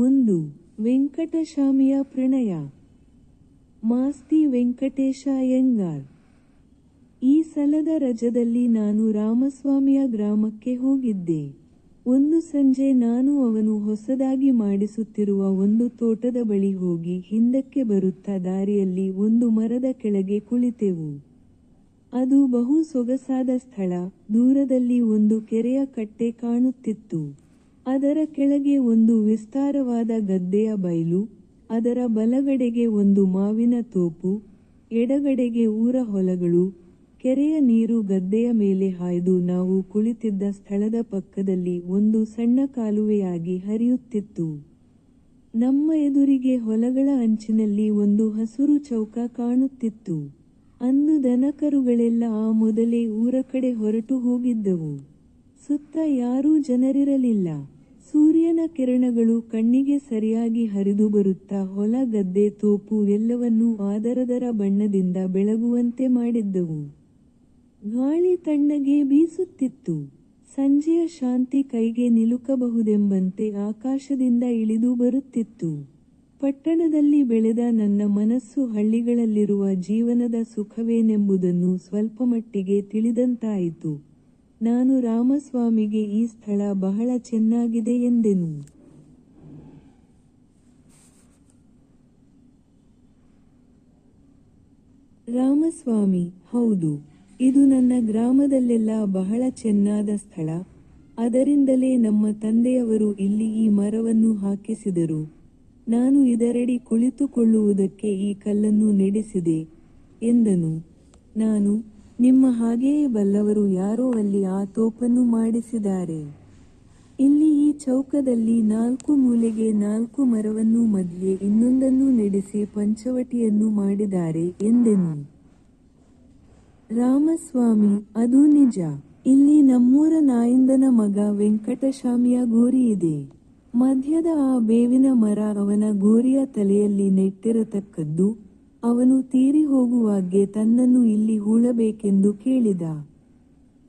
ಒಂದು ವೆಂಕಟಶಾಮಿಯ ಪ್ರಣಯ. ಮಾಸ್ತಿ ವೆಂಕಟೇಶ ಅಯ್ಯಂಗಾರ್ ಈ ಸಲದ ರಜದಲ್ಲಿ ನಾನು ರಾಮಸ್ವಾಮಿಯ ಗ್ರಾಮಕ್ಕೆ ಹೋಗಿದ್ದೆ. ಒಂದು ಸಂಜೆ ನಾನು ಅವನು ಹೊಸದಾಗಿ ಮಾಡಿಸುತ್ತಿರುವ ಒಂದು ತೋಟದ ಬಳಿ ಹೋಗಿ ಹಿಂದಕ್ಕೆ ಬರುತ್ತಾ ದಾರಿಯಲ್ಲಿ ಒಂದು ಮರದ ಕೆಳಗೆ ಕುಳಿತೆವು. ಅದು ಬಹು ಸೊಗಸಾದ ಸ್ಥಳ, ದೂರದಲ್ಲಿ ಒಂದು ಕೆರೆಯ ಕಟ್ಟೆ ಕಾಣುತ್ತಿತ್ತು. ಅದರ ಕೆಳಗೆ ಒಂದು ವಿಸ್ತಾರವಾದ ಗದ್ದೆಯ ಬಯಲು, ಅದರ ಬಲಗಡೆಗೆ ಒಂದು ಮಾವಿನ ತೋಪು, ಎಡಗಡೆಗೆ ಊರ ಹೊಲಗಳು, ಕೆರೆಯ ನೀರು ಗದ್ದೆಯ ಮೇಲೆ ಹಾಯ್ದು ನಾವು ಕುಳಿತಿದ್ದ ಸ್ಥಳದ ಪಕ್ಕದಲ್ಲಿ ಒಂದು ಸಣ್ಣ ಕಾಲುವೆಯಾಗಿ ಹರಿಯುತ್ತಿತ್ತು. ನಮ್ಮ ಎದುರಿಗೆ ಹೊಲಗಳ ಅಂಚಿನಲ್ಲಿ ಒಂದು ಹಸುರು ಚೌಕ ಕಾಣುತ್ತಿತ್ತು. ಅಂದು ದನಕರುಗಳೆಲ್ಲ ಆ ಮೊದಲೇ ಊರ ಕಡೆ ಹೊರಟು ಹೋಗಿದ್ದವು. ಸುತ್ತ ಯಾರೂ ಜನರಿರಲಿಲ್ಲ. ಸೂರ್ಯನ ಕಿರಣಗಳು ಕಣ್ಣಿಗೆ ಸರಿಯಾಗಿ ಹರಿದು ಬರುತ್ತಾ ಹೊಲ, ಗದ್ದೆ, ತೋಪು ಎಲ್ಲವನ್ನೂ ಆದರದರ ಬಣ್ಣದಿಂದ ಬೆಳಗುವಂತೆ ಮಾಡಿದ್ದವು. ಗಾಳಿ ತಣ್ಣಗೆ ಬೀಸುತ್ತಿತ್ತು. ಸಂಜೆಯ ಶಾಂತಿ ಕೈಗೆ ನಿಲುಕಬಹುದೆಂಬಂತೆ ಆಕಾಶದಿಂದ ಇಳಿದು ಬರುತ್ತಿತ್ತು. ಪಟ್ಟಣದಲ್ಲಿ ಬೆಳೆದ ನನ್ನ ಮನಸ್ಸು ಹಳ್ಳಿಗಳಲ್ಲಿರುವ ಜೀವನದ ಸುಖವೇನೆಂಬುದನ್ನು ಸ್ವಲ್ಪಮಟ್ಟಿಗೆ ತಿಳಿದಂತಾಯಿತು. ನಾನು ರಾಮಸ್ವಾಮಿಗೆ ಈ ಸ್ಥಳ ಬಹಳ ಚೆನ್ನಾಗಿದೆ ಎಂದೆನು. ರಾಮಸ್ವಾಮಿ, ಹೌದು, ಇದು ನನ್ನ ಗ್ರಾಮದಲ್ಲೆಲ್ಲ ಬಹಳ ಚೆನ್ನಾದ ಸ್ಥಳ. ಅದರಿಂದಲೇ ನಮ್ಮ ತಂದೆಯವರು ಇಲ್ಲಿ ಈ ಮರವನ್ನು ಹಾಕಿಸಿದರು. ನಾನು ಇದರಡಿ ಕುಳಿತುಕೊಳ್ಳುವುದಕ್ಕೆ ಈ ಕಲ್ಲನ್ನು ನೆಡೆಸಿದೆ, ಎಂದನು. ನಾನು ನಿಮ್ಮ ಹಾಗೆಯೇ ಬಲ್ಲವರು ಯಾರೋ ಅಲ್ಲಿ ಆ ತೋಪನ್ನು ಮಾಡಿಸಿದ್ದಾರೆ. ಇಲ್ಲಿ ಈ ಚೌಕದಲ್ಲಿ ನಾಲ್ಕು ಮೂಲೆಗೆ ನಾಲ್ಕು ಮರವನ್ನು ಮಧ್ಯೆ ಇನ್ನೊಂದನ್ನು ನಡೆಸಿ ಪಂಚವಟಿಯನ್ನು ಮಾಡಿದ್ದಾರೆ ಎಂದೆನು. ರಾಮಸ್ವಾಮಿ, ಅದು ನಿಜ. ಇಲ್ಲಿ ನಮ್ಮೂರ ನಾಯಿಂದನ ಮಗ ವೆಂಕಟಶಾಮಿಯ ಗೋರಿ ಇದೆ. ಮಧ್ಯದ ಆ ಬೇವಿನ ಮರ ಅವನ ಗೋರಿಯ ತಲೆಯಲ್ಲಿ ನೆಟ್ಟಿರತಕ್ಕದ್ದು ಅವನು ತೀರಿ ಹೋಗುವಾಗ್ಗೆ ತನ್ನನ್ನು ಇಲ್ಲಿ ಹೂಳಬೇಕೆಂದು ಕೇಳಿದ.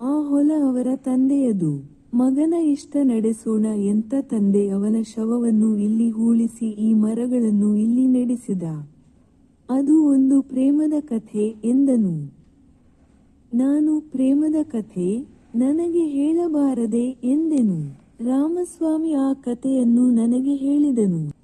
ಆ ಹೊಲ ಅವರ ತಂದೆಯದು. ಮಗನ ಇಷ್ಟ ನಡೆಸೋಣ ಎಂತ ತಂದೆ ಅವನ ಶವವನ್ನು ಇಲ್ಲಿ ಹೂಳಿಸಿ ಈ ಮರಗಳನ್ನು ಇಲ್ಲಿ ನಡೆಸಿದ. ಅದು ಒಂದು ಪ್ರೇಮದ ಕಥೆ ಎಂದನು. ನಾನು ಪ್ರೇಮದ ಕಥೆ ನನಗೆ ಹೇಳಬಾರದೆ ಎಂದೆನು. ರಾಮಸ್ವಾಮಿ ಆ ಕಥೆಯನ್ನು ನನಗೆ ಹೇಳಿದನು.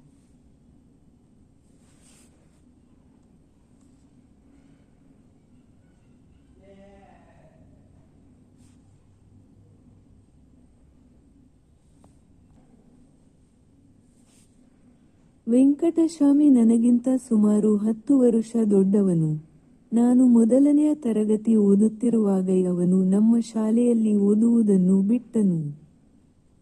ವೆಂಕಟಸ್ವಾಮಿ ನನಗಿಂತ ಸುಮಾರು ಹತ್ತು ವರುಷ ದೊಡ್ಡವನು. ನಾನು ಮೊದಲನೆಯ ತರಗತಿ ಓದುತ್ತಿರುವಾಗ ಅವನು ನಮ್ಮ ಶಾಲೆಯಲ್ಲಿ ಓದುವುದನ್ನು ಬಿಟ್ಟನು.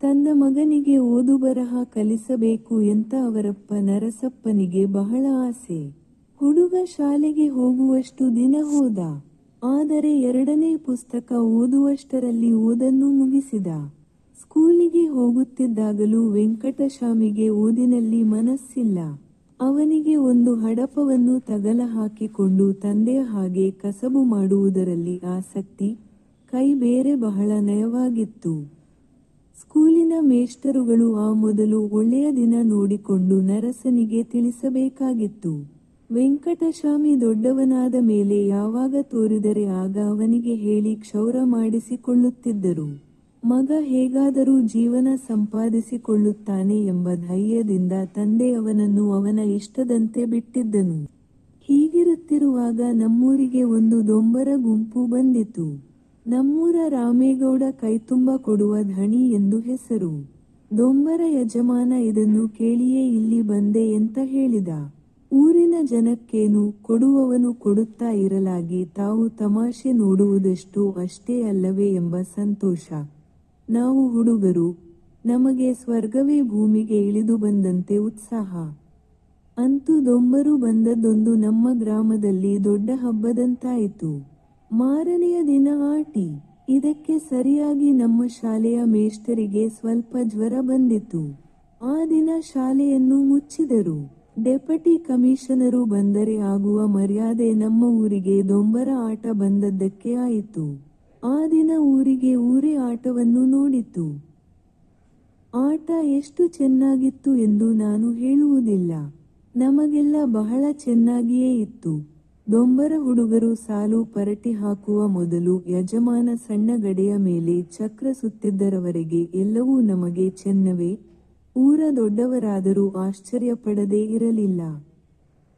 ತನ್ನ ಮಗನಿಗೆ ಓದು ಬರಹ ಕಲಿಸಬೇಕು ಎಂತ ಅವರಪ್ಪ ನರಸಪ್ಪನಿಗೆ ಬಹಳ ಆಸೆ. ಹುಡುಗ ಶಾಲೆಗೆ ಹೋಗುವಷ್ಟು ದಿನ ಹೋದ. ಆದರೆ ಎರಡನೇ ಪುಸ್ತಕ ಓದುವಷ್ಟರಲ್ಲಿ ಓದನ್ನು ಮುಗಿಸಿದ. ಸ್ಕೂಲಿಗೆ ಹೋಗುತ್ತಿದ್ದಾಗಲೂ ವೆಂಕಟಶಾಮಿಗೆ ಓದಿನಲ್ಲಿ ಮನಸ್ಸಿಲ್ಲ. ಅವನಿಗೆ ಒಂದು ಹಡಪವನ್ನು ತಗಲ ಹಾಕಿಕೊಂಡು ತಂದೆಯ ಹಾಗೆ ಕಸಬು ಮಾಡುವುದರಲ್ಲಿ ಆಸಕ್ತಿ, ಕೈ ಬೇರೆ ಬಹಳ ನಯವಾಗಿತ್ತು. ಸ್ಕೂಲಿನ ಮೇಷ್ಟರುಗಳು ಆ ಮೊದಲು ಒಳ್ಳೆಯ ದಿನ ನೋಡಿಕೊಂಡು ನರಸನಿಗೆ ತಿಳಿಸಬೇಕಾಗಿತ್ತು. ವೆಂಕಟಶಾಮಿ ದೊಡ್ಡವನಾದ ಮೇಲೆ ಯಾವಾಗ ತೋರಿದರೆ ಆಗ ಅವನಿಗೆ ಹೇಳಿ ಕ್ಷೌರ ಮಾಡಿಸಿಕೊಳ್ಳುತ್ತಿದ್ದರು. ಮಗ ಹೇಗಾದರೂ ಜೀವನ ಸಂಪಾದಿಸಿಕೊಳ್ಳುತ್ತಾನೆ ಎಂಬ ಧೈರ್ಯದಿಂದ ತಂದೆ ಅವನನ್ನು ಅವನ ಇಷ್ಟದಂತೆ ಬಿಟ್ಟಿದ್ದನು. ಹೀಗಿರುತ್ತಿರುವಾಗ ನಮ್ಮೂರಿಗೆ ಒಂದು ದೊಂಬರ ಗುಂಪು ಬಂದಿತು. ನಮ್ಮೂರ ರಾಮೇಗೌಡ ಕೈತುಂಬ ಕೊಡುವ ಧಣಿ ಎಂದು ಹೆಸರು. ದೊಂಬರ ಯಜಮಾನ ಇದನ್ನು ಕೇಳಿಯೇ ಇಲ್ಲಿ ಬಂದೆ ಅಂತ ಹೇಳಿದ. ಊರಿನ ಜನಕ್ಕೇನು ಕೊಡುವವನು ಕೊಡುತ್ತಾ ಇರಲಾಗಿ ತಾವು ತಮಾಷೆ ನೋಡುವುದಷ್ಟು ಅಷ್ಟೇ ಅಲ್ಲವೇ ಎಂಬ ಸಂತೋಷ. ನಾವು ಹುಡುಗರು, ನಮಗೆ ಸ್ವರ್ಗವೇ ಭೂಮಿಗೆ ಇಳಿದು ಬಂದಂತೆ ಉತ್ಸಾಹ. ಅಂತೂ ದೊಂಬರು ಬಂದದ್ದೊಂದು ನಮ್ಮ ಗ್ರಾಮದಲ್ಲಿ ದೊಡ್ಡ ಹಬ್ಬದಂತಾಯಿತು. ಮಾರನೆಯ ದಿನ ಆಟಿ, ಇದಕ್ಕೆ ಸರಿಯಾಗಿ ನಮ್ಮ ಶಾಲೆಯ ಮೇಷ್ಟರಿಗೆ ಸ್ವಲ್ಪ ಜ್ವರ ಬಂದಿತು. ಆ ದಿನ ಶಾಲೆಯನ್ನು ಮುಚ್ಚಿದರು. ಡೆಪಟಿ ಕಮಿಷನರು ಬಂದರೆ ಆಗುವ ಮರ್ಯಾದೆ ನಮ್ಮ ಊರಿಗೆ ದೊಂಬರ ಆಟ ಬಂದದ್ದಕ್ಕೆ ಆಯಿತು. ಆ ದಿನ ಊರಿಗೆ ಊರೇ ಆಟವನ್ನು ನೋಡಿತು. ಆಟ ಎಷ್ಟು ಚೆನ್ನಾಗಿತ್ತು ಎಂದು ನಾನು ಹೇಳುವುದಿಲ್ಲ. ನಮಗೆಲ್ಲ ಬಹಳ ಚೆನ್ನಾಗಿಯೇ ಇತ್ತು. ದೊಂಬರ ಹುಡುಗರು ಸಾಲು ಪರಟಿ ಹಾಕುವ ಮೊದಲು ಯಜಮಾನ ಸಣ್ಣ ಗಡೆಯ ಮೇಲೆ ಚಕ್ರ ಸುತ್ತಿದ್ದರವರೆಗೆ ಎಲ್ಲವೂ ನಮಗೆ ಚೆನ್ನವೇ, ಊರ ದೊಡ್ಡವರಾದರೂ ಆಶ್ಚರ್ಯಪಡದೇ ಇರಲಿಲ್ಲ.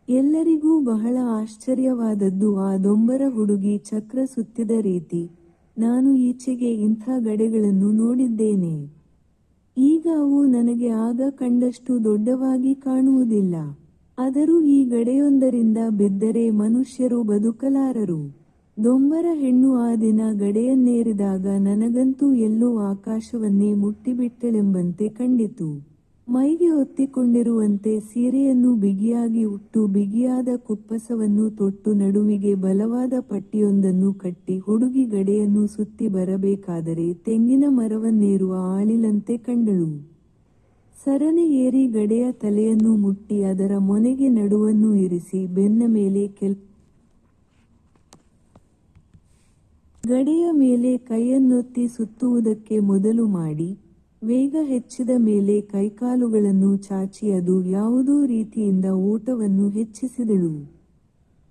ಎಲ್ಲರಿಗೂ ಬಹಳ ಆಶ್ಚರ್ಯವಾದದ್ದು ಆ ದೊಂಬರ ಹುಡುಗಿ ಚಕ್ರ ಸುತ್ತಿದ ರೀತಿ ನಾನು ಈಚೆಗೆ ಇಂಥ ಗಡೆಗಳನ್ನು ನೋಡಿದ್ದೇನೆ. ಈಗ ಅವು ನನಗೆ ಆಗ ಕಂಡಷ್ಟು ದೊಡ್ಡವಾಗಿ ಕಾಣುವುದಿಲ್ಲ. ಆದರೂ ಈ ಗಡೆಯೊಂದರಿಂದ ಬಿದ್ದರೆ ಮನುಷ್ಯರು ಬದುಕಲಾರರು. ದೊಂಬರ ಹೆಣ್ಣು ಆ ದಿನ ಗಡೆಯನ್ನೇರಿದಾಗ ನನಗಂತೂ ಎಲ್ಲೋ ಆಕಾಶವನ್ನೇ ಮುಟ್ಟಿಬಿಟ್ಟಳೆಂಬಂತೆ ಕಂಡಿತು. ಮೈಗೆ ಹೊತ್ತಿಕೊಂಡಿರುವಂತೆ ಸೀರೆಯನ್ನು ಬಿಗಿಯಾಗಿ ಉಟ್ಟು ಬಿಗಿಯಾದ ಕುಪ್ಪಸವನ್ನು ತೊಟ್ಟು ನಡುವಿಗೆ ಬಲವಾದ ಪಟ್ಟಿಯೊಂದನ್ನು ಕಟ್ಟಿ ಹುಡುಗಿ ಗಡೆಯನ್ನು ಸುತ್ತಿ ಬರಬೇಕಾದರೆ ತೆಂಗಿನ ಮರವನ್ನೇರುವ ಆಳಿಲಂತೆ ಕಂಡಳು. ಸರಣಿ ಏರಿ ಗಡೆಯ ತಲೆಯನ್ನು ಮುಟ್ಟಿ ಅದರ ಮೊನೆಗೆ ನಡುವನ್ನು ಇರಿಸಿ ಬೆನ್ನ ಮೇಲೆ ಕೆಲ್, ಗಡೆಯ ಮೇಲೆ ಕೈಯನ್ನೊತ್ತಿ ಸುತ್ತುವುದಕ್ಕೆ ಮೊದಲು ಮಾಡಿ ವೇಗ ಹೆಚ್ಚಿದ ಮೇಲೆ ಕೈಕಾಲುಗಳನ್ನು ಚಾಚಿ ಅದು ಯಾವುದೋ ರೀತಿಯಿಂದ ಓಟವನ್ನು ಹೆಚ್ಚಿಸಿದಳು.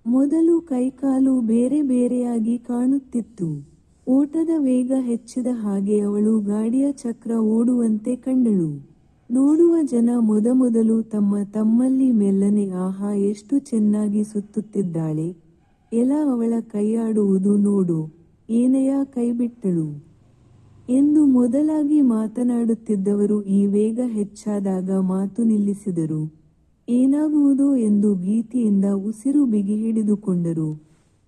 ಮೊದಲು ಕೈಕಾಲು ಬೇರೆ ಬೇರೆಯಾಗಿ ಕಾಣುತ್ತಿತ್ತು. ಓಟದ ವೇಗ ಹೆಚ್ಚಿದ ಹಾಗೆ ಅವಳು ಗಾಡಿಯ ಚಕ್ರ ಓಡುವಂತೆ ಕಂಡಳು. ನೋಡುವ ಜನ ಮೊದಮೊದಲು ತಮ್ಮ ತಮ್ಮಲ್ಲಿ ಮೆಲ್ಲನೆ, ಆಹಾ, ಎಷ್ಟು ಚೆನ್ನಾಗಿ ಸುತ್ತುತ್ತಿದ್ದಾಳೆ. ಎಲ ಅವಳ ಕೈಯಾಡುವುದು ನೋಡು. ಏನಯ್ಯ ಕೈಬಿಟ್ಟಳು. ಎಂದು ಮೊದಲಾಗಿ ಮಾತನಾಡುತ್ತಿದ್ದವರು ಈ ವೇಗ ಹೆಚ್ಚಾದಾಗ ಮಾತು ನಿಲ್ಲಿಸಿದರು. ಏನಾಗುವುದೋ ಎಂದು ಭೀತಿಯಿಂದ ಉಸಿರು ಬಿಗಿ ಹಿಡಿದುಕೊಂಡರು.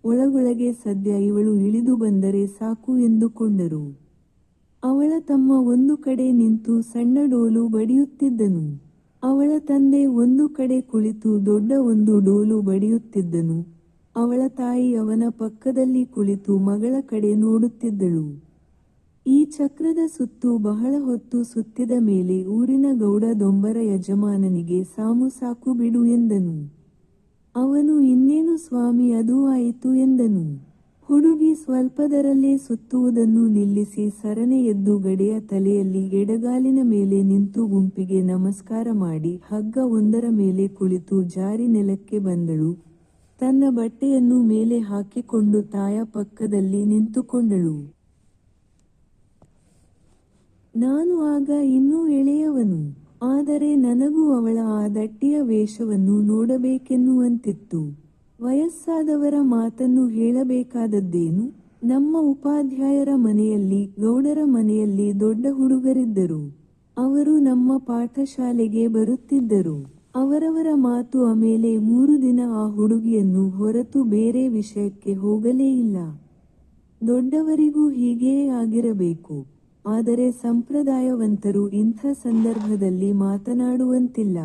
ಒಳಗೊಳಗೆ ಸದ್ಯ ಇವಳು ಇಳಿದು ಬಂದರೆ ಸಾಕು ಎಂದುಕೊಂಡರು. ಅವಳ ತಮ್ಮ ಒಂದು ಕಡೆ ನಿಂತು ಸಣ್ಣ ಡೋಲು ಬಡಿಯುತ್ತಿದ್ದನು. ಅವಳ ತಂದೆ ಒಂದು ಕಡೆ ಕುಳಿತು ದೊಡ್ಡ ಒಂದು ಡೋಲು ಬಡಿಯುತ್ತಿದ್ದನು. ಅವಳ ತಾಯಿ ಅವನ ಪಕ್ಕದಲ್ಲಿ ಕುಳಿತು ಮಗಳ ಕಡೆ ನೋಡುತ್ತಿದ್ದಳು. ಈ ಚಕ್ರದ ಸುತ್ತು ಬಹಳ ಹೊತ್ತು ಸುತ್ತಿದ ಮೇಲೆ ಊರಿನ ಗೌಡ ದೊಂಬರ ಯಜಮಾನನಿಗೆ ಸಾಮು ಸಾಕು ಬಿಡು ಎಂದನು. ಅವನು ಇನ್ನೇನು ಸ್ವಾಮಿ ಅದೂ ಆಯಿತು ಎಂದನು. ಹುಡುಗಿ ಸ್ವಲ್ಪದರಲ್ಲೇ ಸುತ್ತುವುದನ್ನು ನಿಲ್ಲಿಸಿ ಸರನೆ ಎದ್ದು ಗಡೆಯ ತಲೆಯಲ್ಲಿ ಎಡಗಾಲಿನ ಮೇಲೆ ನಿಂತು ಗುಂಪಿಗೆ ನಮಸ್ಕಾರ ಮಾಡಿ ಹಗ್ಗ ಒಂದರ ಮೇಲೆ ಕುಳಿತು ಜಾರಿ ನೆಲಕ್ಕೆ ಬಂದಳು. ತನ್ನ ಬಟ್ಟೆಯನ್ನು ಮೇಲೆ ಹಾಕಿಕೊಂಡು ತಾಯ ಪಕ್ಕದಲ್ಲಿ ನಿಂತುಕೊಂಡಳು. ನಾನು ಆಗ ಇನ್ನೂ ಎಳೆಯವನು, ಆದರೆ ನನಗೂ ಅವಳ ಆ ದಟ್ಟಿಯ ವೇಷವನ್ನು ನೋಡಬೇಕೆನ್ನುವಂತಿತ್ತು. ವಯಸ್ಸಾದವರ ಮಾತನ್ನು ಹೇಳಬೇಕಾದದ್ದೇನು? ನಮ್ಮ ಉಪಾಧ್ಯಾಯರ ಮನೆಯಲ್ಲಿ, ಗೌಡರ ಮನೆಯಲ್ಲಿ ದೊಡ್ಡ ಹುಡುಗರಿದ್ದರು. ಅವರು ನಮ್ಮ ಪಾಠಶಾಲೆಗೆ ಬರುತ್ತಿದ್ದರು. ಅವರವರ ಮಾತು ಆಮೇಲೆ ಮೂರು ದಿನ ಆ ಹುಡುಗಿಯನ್ನು ಹೊರತು ಬೇರೆ ವಿಷಯಕ್ಕೆ ಹೋಗಲೇ ಇಲ್ಲ. ದೊಡ್ಡವರಿಗೂ ಹೀಗೇ ಆಗಿರಬೇಕು. ಆದರೆ ಸಂಪ್ರದಾಯವಂತರು ಇಂಥ ಸಂದರ್ಭದಲ್ಲಿ ಮಾತನಾಡುವಂತಿಲ್ಲ.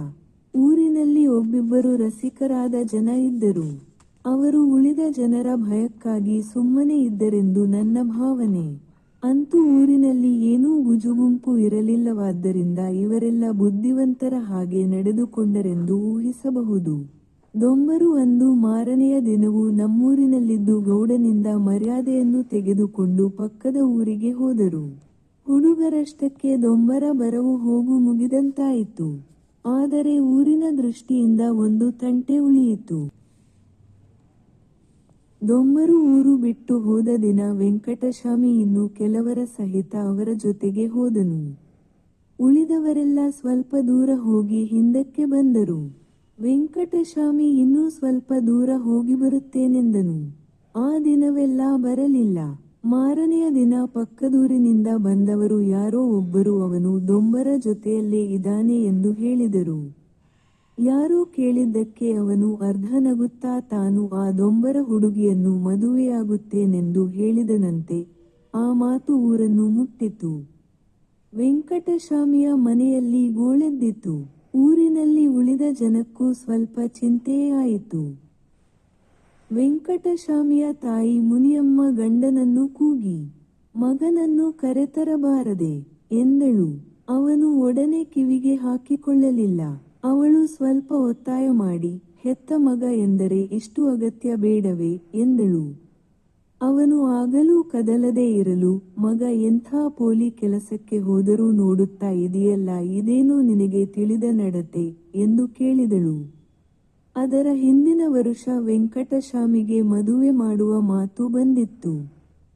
ಊರಿನಲ್ಲಿ ಒಬ್ಬಿಬ್ಬರು ರಸಿಕರಾದ ಜನ ಇದ್ದರು. ಅವರು ಉಳಿದ ಜನರ ಭಯಕ್ಕಾಗಿ ಸುಮ್ಮನೆ ಇದ್ದರೆಂದು ನನ್ನ ಭಾವನೆ. ಅಂತೂ ಊರಿನಲ್ಲಿ ಏನೂ ಗುಜುಗುಂಪು ಇರಲಿಲ್ಲವಾದ್ದರಿಂದ ಇವರೆಲ್ಲ ಬುದ್ಧಿವಂತರ ಹಾಗೆ ನಡೆದುಕೊಂಡರೆಂದು ಊಹಿಸಬಹುದು. ದೊಂಬರು ಅಂದು ಮಾರನೆಯ ದಿನವೂ ನಮ್ಮೂರಿನಲ್ಲಿದ್ದು ಗೌಡನಿಂದ ಮರ್ಯಾದೆಯನ್ನು ತೆಗೆದುಕೊಂಡು ಪಕ್ಕದ ಊರಿಗೆ ಹೋದರು. ಹುಡುಗರಷ್ಟಕ್ಕೆ ದೊಂಬರ ಬರವು ಹೋಗು ಮುಗಿದಂತಾಯಿತು. ಆದರೆ ಊರಿನ ದೃಷ್ಟಿಯಿಂದ ಒಂದು ತಂಟೆ ಉಳಿಯಿತು. ದೊಂಬರು ಊರು ಬಿಟ್ಟು ಹೋದ ದಿನ ವೆಂಕಟಸ್ವಾಮಿ ಇನ್ನು ಕೆಲವರ ಸಹಿತ ಅವರ ಜೊತೆಗೆ ಹೋದನು. ಉಳಿದವರೆಲ್ಲ ಸ್ವಲ್ಪ ದೂರ ಹೋಗಿ ಹಿಂದಕ್ಕೆ ಬಂದರು. ವೆಂಕಟಸ್ವಾಮಿ ಇನ್ನೂ ಸ್ವಲ್ಪ ದೂರ ಹೋಗಿ ಬರುತ್ತೇನೆಂದನು. ಆ ದಿನವೆಲ್ಲ ಬರಲಿಲ್ಲ. ಮಾರನೆಯ ದಿನ ಪಕ್ಕದೂರಿನಿಂದ ಬಂದವರು ಯಾರೋ ಒಬ್ಬರು ಅವನು ದೊಂಬರ ಜೊತೆಯಲ್ಲೇ ಇದ್ದಾನೆ ಎಂದು ಹೇಳಿದರು. ಯಾರೋ ಕೇಳಿದ್ದಕ್ಕೆ ಅವನು ಅರ್ಧ ನಗುತ್ತಾ ತಾನು ಆ ದೊಂಬರ ಹುಡುಗಿಯನ್ನು ಮದುವೆಯಾಗುತ್ತೇನೆಂದು ಹೇಳಿದನಂತೆ ಆ ಮಾತು ಊರನ್ನು ಮುಟ್ಟಿತು. ವೆಂಕಟಸ್ವಾಮಿಯ ಮನೆಯಲ್ಲಿ ಗೋಳೆದ್ದಿತು. ಊರಿನಲ್ಲಿ ಉಳಿದ ಜನಕ್ಕೂ ಸ್ವಲ್ಪ ಚಿಂತೆಯೇ ಆಯಿತು. ವೆಂಕಟಸ್ವಾಮಿಯ ತಾಯಿ ಮುನಿಯಮ್ಮ ಗಂಡನನ್ನು ಕೂಗಿ, ಮಗನನ್ನು ಕರೆತರಬಾರದೆ ಎಂದಳು. ಅವನು ಒಡನೆ ಕಿವಿಗೆ ಹಾಕಿಕೊಳ್ಳಲಿಲ್ಲ. ಅವಳು ಸ್ವಲ್ಪ ಒತ್ತಾಯ ಮಾಡಿ, ಹೆತ್ತ ಮಗ ಎಂದರೆ ಇಷ್ಟು ಅಗತ್ಯ ಬೇಡವೇ ಎಂದಳು. ಅವನು ಆಗಲೂ ಕದಲದೇ ಇರಲು, ಮಗ ಎಂಥ ಪೋಲಿ ಕೆಲಸಕ್ಕೆ ಹೋದರೂ ನೋಡುತ್ತಾ ಇದೆಯಲ್ಲ, ಇದೇನೋ ನಿನಗೆ ತಿಳಿದ ನಡತೆ ಎಂದು ಕೇಳಿದಳು. ಅದರ ಹಿಂದಿನ ವರುಷ ವೆಂಕಟಶಾಮಿಗೆ ಮದುವೆ ಮಾಡುವ ಮಾತು ಬಂದಿತ್ತು.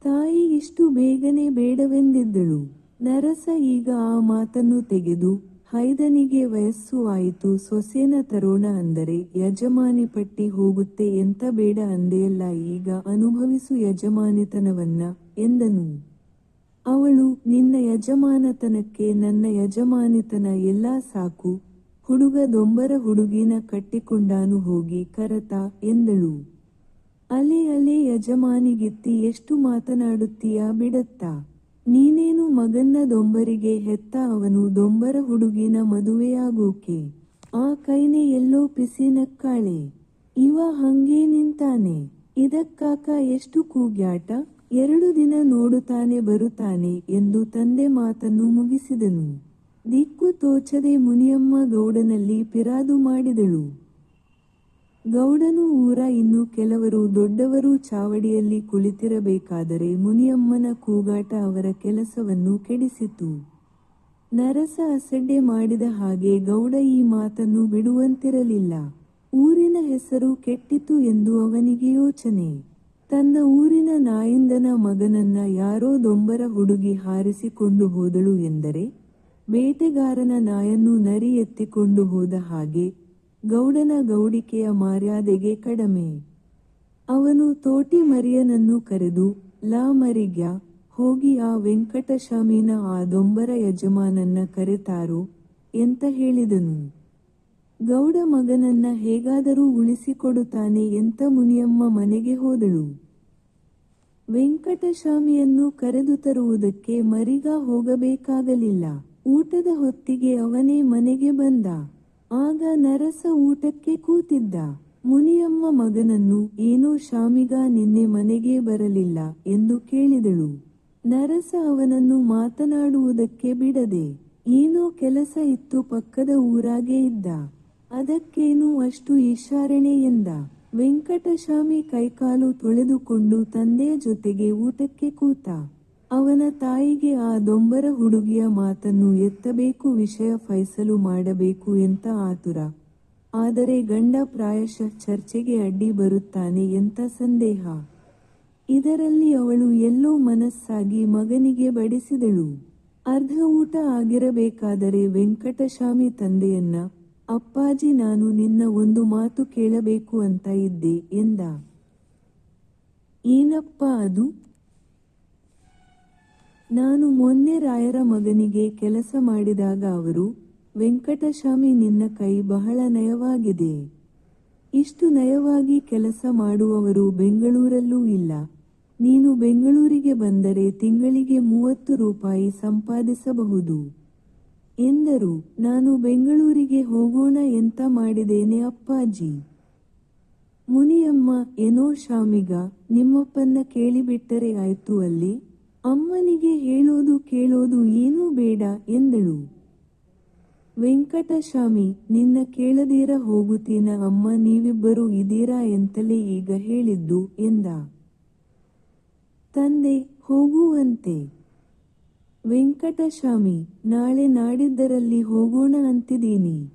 ತಾಯಿ ಇಷ್ಟು ಬೇಗನೆ ಬೇಡವೆಂದಿದ್ದಳು. ನರಸ ಈಗ ಆ ಮಾತನ್ನು ತೆಗೆದು, ಹೈದನಿಗೆ ವಯಸ್ಸು ಆಯಿತು, ಸೊಸೇನ ತರೋಣ ಅಂದರೆ ಯಜಮಾನಿ ಪಟ್ಟಿ ಹೋಗುತ್ತೆ ಎಂತ ಬೇಡ ಅಂದೆಯಲ್ಲ, ಈಗ ಅನುಭವಿಸು ಯಜಮಾನಿತನವನ್ನ, ಎಂದನು. ಅವಳು, ನಿನ್ನ ಯಜಮಾನತನಕ್ಕೆ ನನ್ನ ಯಜಮಾನಿತನ ಎಲ್ಲಾ ಸಾಕು ಹುಡುಗ ದೊಂಬರ ಹುಡುಗಿನ ಕಟ್ಟಿಕೊಂಡಾನು ಹೋಗಿ ಕರತ ಎಂದಳು. ಅಲೆ ಅಲೆ ಯಜಮಾನಿಗಿತ್ತಿ ಎಷ್ಟು ಮಾತನಾಡುತ್ತೀಯಾ ಬಿಡತ್ತಾ? ನೀನೇನು ಮಗನ್ನ ದೊಂಬರಿಗೆ ಹೆತ್ತ ಅವನು ದೊಂಬರ ಹುಡುಗಿನ ಮದುವೆಯಾಗೋಕೆ? ಆ ಕೈನೆ ಎಲ್ಲೋ ಪಿಸಿ ನಕ್ಕಾಳೆ. ಇವ ಹಂಗೇ ನಿಂತಾನೆ. ಇದಕ್ಕಾಕ ಎಷ್ಟು ಕೂಗ್ಯಾಟ? ಎರಡು ದಿನ ನೋಡುತ್ತಾನೆ ಬರುತ್ತಾನೆ ಎಂದು ತಂದೆ ಮಾತನ್ನು ಮುಗಿಸಿದನು. ದಿಕ್ಕು ತೋಚದೆ ಮುನಿಯಮ್ಮ ಗೌಡನಲ್ಲಿ ಪಿರಾದು ಮಾಡಿದಳು. ಗೌಡನು ಊರ ಇನ್ನು ಕೆಲವರು ದೊಡ್ಡವರು ಚಾವಡಿಯಲ್ಲಿ ಕುಳಿತಿರಬೇಕಾದರೆ ಮುನಿಯಮ್ಮನ ಕೂಗಾಟ ಅವರ ಕೆಲಸವನ್ನು ಕೆಡಿಸಿತು. ನರಸ ಅಸಡ್ಡೆ ಮಾಡಿದ ಹಾಗೆ ಗೌಡ ಈ ಮಾತನ್ನು ಬಿಡುವಂತಿರಲಿಲ್ಲ. ಊರಿನ ಹೆಸರು ಕೆಟ್ಟಿತು ಎಂದು ಅವನಿಗೆ ಯೋಚನೆ. ತನ್ನ ಊರಿನ ನಾಯಿಂದನ ಮಗನನ್ನ ಯಾರೋ ದೊಂಬರ ಹುಡುಗಿ ಹಾರಿಸಿಕೊಂಡು ಹೋದಳು ಎಂದರೆ ಬೇಟೆಗಾರನ ನಾಯನ್ನು ನರಿ ಎತ್ತಿಕೊಂಡು ಹೋದ ಹಾಗೆ ಗೌಡನ ಗೌಡಿಕೆಯ ಮರ್ಯಾದೆಗೆ ಕಡಮೆ. ಅವನು ತೋಟಿ ಮರಿಯನನ್ನು ಕರೆದು, ಲಾ ಮರಿಗ್ಯ, ಹೋಗಿ ಆ ವೆಂಕಟಶಾಮಿನ ಆ ದೊಂಬರ ಯಜಮಾನನ್ನ ಕರೆತಾರೋ? ಎಂತ ಹೇಳಿದನು. ಗೌಡ ಮಗನನ್ನ ಹೇಗಾದರೂ ಉಳಿಸಿಕೊಡುತ್ತಾನೆ ಎಂತ ಮುನಿಯಮ್ಮ ಮನೆಗೆ ಹೋದಳು. ವೆಂಕಟಶಾಮಿಯನ್ನು ಕರೆದು ತರುವುದಕ್ಕೆ ಮರಿಗ ಹೋಗಬೇಕಾಗಲಿಲ್ಲ. ಊಟದ ಹೊತ್ತಿಗೆ ಅವನೇ ಮನೆಗೆ ಬಂದ. ಆಗ ನರಸ ಊಟಕ್ಕೆ ಕೂತಿದ್ದ. ಮುನಿಯಮ್ಮ ಮಗನನ್ನು ಏನೋ ಶಾಮಿಗ ನಿನ್ನೆ ಮನೆಗೆ ಬರಲಿಲ್ಲ ಎಂದು ಕೇಳಿದಳು. ನರಸ ಅವನನ್ನು ಮಾತನಾಡುವುದಕ್ಕೆ ಬಿಡದೆ ಏನೋ ಕೆಲಸ ಇತ್ತು ಪಕ್ಕದ ಊರಾಗೆ ಇದ್ದ. ಅದಕ್ಕೇನು ಅಷ್ಟು ಇಶಾರಣೆ ಎಂದ. ವೆಂಕಟಶಾಮಿ ಕೈಕಾಲು ತೊಳೆದುಕೊಂಡು ತಂದೆಯ ಜೊತೆಗೆ ಊಟಕ್ಕೆ ಕೂತ. ಅವನ ತಾಯಿಗೆ ಆ ದೊಂಬರ ಹುಡುಗಿಯ ಮಾತನ್ನು ಎತ್ತಬೇಕು, ವಿಷಯ ಫೈಸಲು ಮಾಡಬೇಕು ಎಂತ ಆತುರ? ಆದರೆ ಗಂಡ ಪ್ರಾಯಶಃ ಚರ್ಚೆಗೆ ಅಡ್ಡಿ ಬರುತ್ತಾನೆ ಎಂತ ಸಂದೇಹ? ಇದರಲ್ಲಿ ಅವಳು ಎಲ್ಲೋ ಮನಸ್ಸಾಗಿ ಮಗನಿಗೆ ಬಡಿಸಿದಳು. ಅರ್ಧ ಊಟ ಆಗಿರಬೇಕಾದರೆ ವೆಂಕಟಶಾಮಿ ತಂದೆಯನ್ನ, ಅಪ್ಪಾಜಿ ನಾನು ನಿನ್ನ ಒಂದು ಮಾತು ಕೇಳಬೇಕು ಅಂತ ಇದ್ದೆ ಎಂದ. ಏನಪ್ಪ ಅದು? ನಾನು ಮೊನ್ನೆ ರಾಯರ ಮಗನಿಗೆ ಕೆಲಸ ಮಾಡಿದಾಗ ಅವರು, ವೆಂಕಟಸ್ವಾಮಿ, ನಿನ್ನ ಕೈ ಬಹಳ ನಯವಾಗಿದೆ. ಇಷ್ಟು ನಯವಾಗಿ ಕೆಲಸ ಮಾಡುವವರು ಬೆಂಗಳೂರಲ್ಲೂ ಇಲ್ಲ. ನೀನು ಬೆಂಗಳೂರಿಗೆ ಬಂದರೆ ತಿಂಗಳಿಗೆ ಮೂವತ್ತು ರೂಪಾಯಿ ಸಂಪಾದಿಸಬಹುದು. ಎಂದರು, ನಾನು ಬೆಂಗಳೂರಿಗೆ ಹೋಗೋಣ ಎಂತ ಮಾಡಿದೇನೆ ಅಪ್ಪಾಜಿ? ಮುನಿಯಮ್ಮ, ಏನೋ ಶಾಮಿಗ ನಿಮ್ಮಪ್ಪನ್ನ ಕೇಳಿಬಿಟ್ಟರೆ ಆಯ್ತು ಅಲ್ಲಿ? ಅಮ್ಮನಿಗೆ ಹೇಳೋದು ಕೇಳೋದು ಏನೂ ಬೇಡ ಎಂದಳು. ವೆಂಕಟಸ್ವಾಮಿ, ನಿನ್ನ ಕೇಳದೀರ ಹೋಗುತ್ತೀನ ಅಮ್ಮ, ನೀವಿಬ್ಬರು ಇದೀರಾ ಎಂತಲೇ ಈಗ ಹೇಳಿದ್ದು ಎಂದ. ತಂದೆ, ಹೋಗುವಂತೆ. ವೆಂಕಟಸ್ವಾಮಿ, ನಾಳೆ ನಾಡಿದ್ದರಲ್ಲಿ ಹೋಗೋಣ ಅಂತಿದ್ದೀನಿ.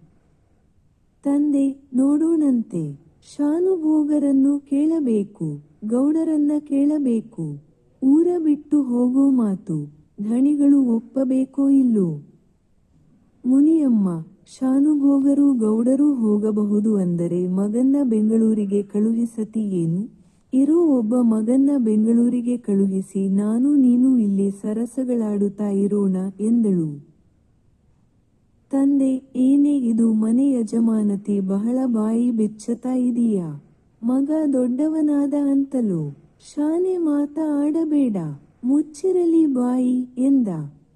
ತಂದೆ, ನೋಡೋಣಂತೆ. ಶಾನುಭೋಗರನ್ನು ಕೇಳಬೇಕು, ಗೌಡರನ್ನ ಕೇಳಬೇಕು. ಊರ ಬಿಟ್ಟು ಹೋಗೋ ಮಾತು ಧಣಿಗಳು ಒಪ್ಪಬೇಕೋ ಇಲ್ಲೋ? ಮುನಿಯಮ್ಮ, ಶಾನುಭೋಗರು ಗೌಡರು ಹೋಗಬಹುದು ಅಂದರೆ ಮಗನ್ನ ಬೆಂಗಳೂರಿಗೆ ಕಳುಹಿಸತಿ ಏನು? ಇರೋ ಒಬ್ಬ ಮಗನ್ನ ಬೆಂಗಳೂರಿಗೆ ಕಳುಹಿಸಿ ನಾನು ನೀನು ಇಲ್ಲಿ ಸರಸಗಳಾಡುತ್ತಾ ಇರೋಣ ಎಂದಳು. ತಂದೆ, ಏನೇ ಇದು ಮನೆ ಯಜಮಾನತಿ ಬಹಳ ಬಾಯಿ ಬೆಚ್ಚತಾ ಇದೀಯಾ? ಮಗ ದೊಡ್ಡವನಾದ ಅಂತಲೋ? ಶಾನೆ ಮಾತ ಆಡಬೇಡ ಮುಚ್ಚಿರಲಿ ಬಾಯಿ ಎಂದ.